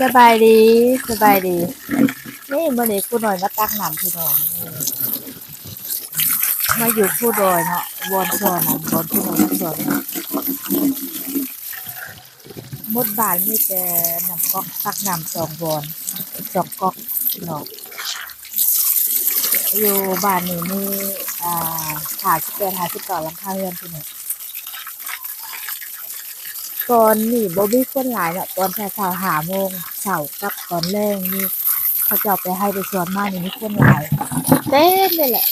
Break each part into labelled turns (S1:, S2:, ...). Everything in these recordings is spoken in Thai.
S1: สบายดีสบายดีนี่มื่อนี้ผู้น้อยมาตักน้ำพี่น้องมาอยู่ผู้ดอยเนาะวอนสอนน้ำวอนผู้น้อยมาสอนมดบานมีแต่น้ำก๊อกตักน้ำสองวอนสองก๊อกพี่น้องอยู่บ้านนี้มีอ่าหาสิบแปดหาสิบเก้าลังคาเรือนพี่น้อง ตอนนี้บ่มีคนหลายเนาะตอนเช้าๆหาโมงเช้ากับตอนแรงนี่เขาจะเอาไปให้ไปสวนมานี่มีคนหลายเต็มเลยแหละ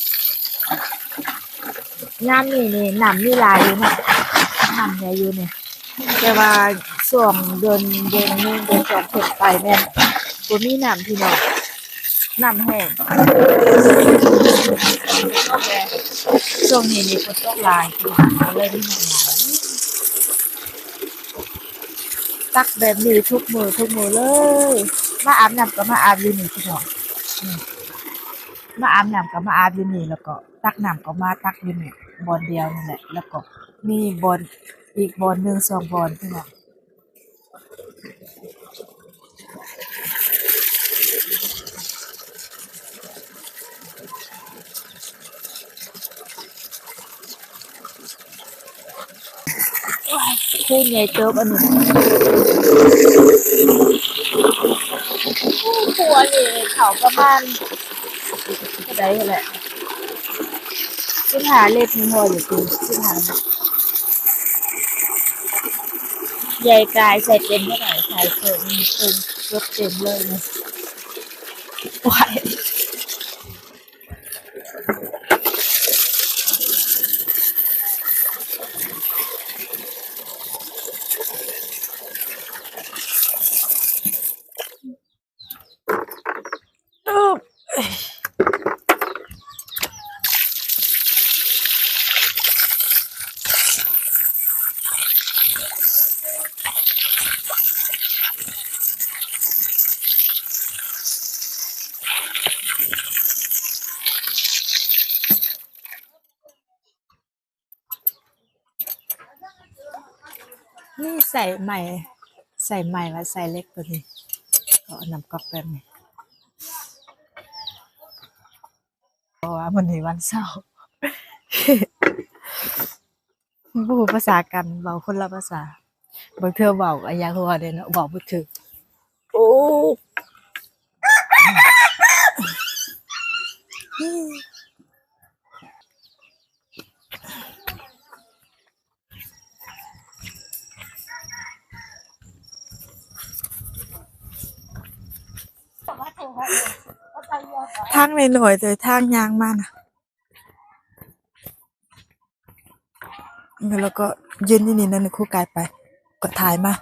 S1: น้ำนี่นี่น้ำมีหลายอยู่นะน้ำใหญ่อยู่นี่ยแต่ว่าช่วงเดือนเดือนหนึงเดือนสองเพิ่นไปแม่นบ่มีน้ำพี่น้องน้ำแห้งช่วงนี้นี่ฝนตกหลายพี่น้อเลยมีน้ำหลาย ตักแบบนี้ทุกมือทุกมือเลย มาอาบน้ำก็มาอาบอยู่นี่พี่น้องมาอาบน้ำก็มาอาบอยู่นี่แล้วก็ตักน้ำก็มาตักอยู่นี่บอลเดียวนี่แหละแล้วก็มีบอลอีกบอลหนึ่งสองบอลพี่น้อง คู่ใหญ่เติบอันนี้คู่อันนี้เขาประมาณเท่าไหร่แหละสิบหาเล็บมีหัวอยู่คือสิบหาใหญ่กายใส่เต็มเท่าไหร่ใส่เต็มเต็มเกือบเต็มเลยเนะไหว นี่ใส่ใหม่ ใส่ใหม่และใส่เล็กตัวนี้ก็นำก๊อกแบบนี้เพราะว่าวันนี้วันเสาร์พูดภาษากันเบาคนละภาษาบางเทื่อเว้าอายาหัวเดนาะเว้าบ่ถึกโอ้ ทางในหน่อยๆแต่ทางยางมาน่ะแล้วก็ยืนยู่นี่นั่นคู่กายไป ก็ถ่ายมา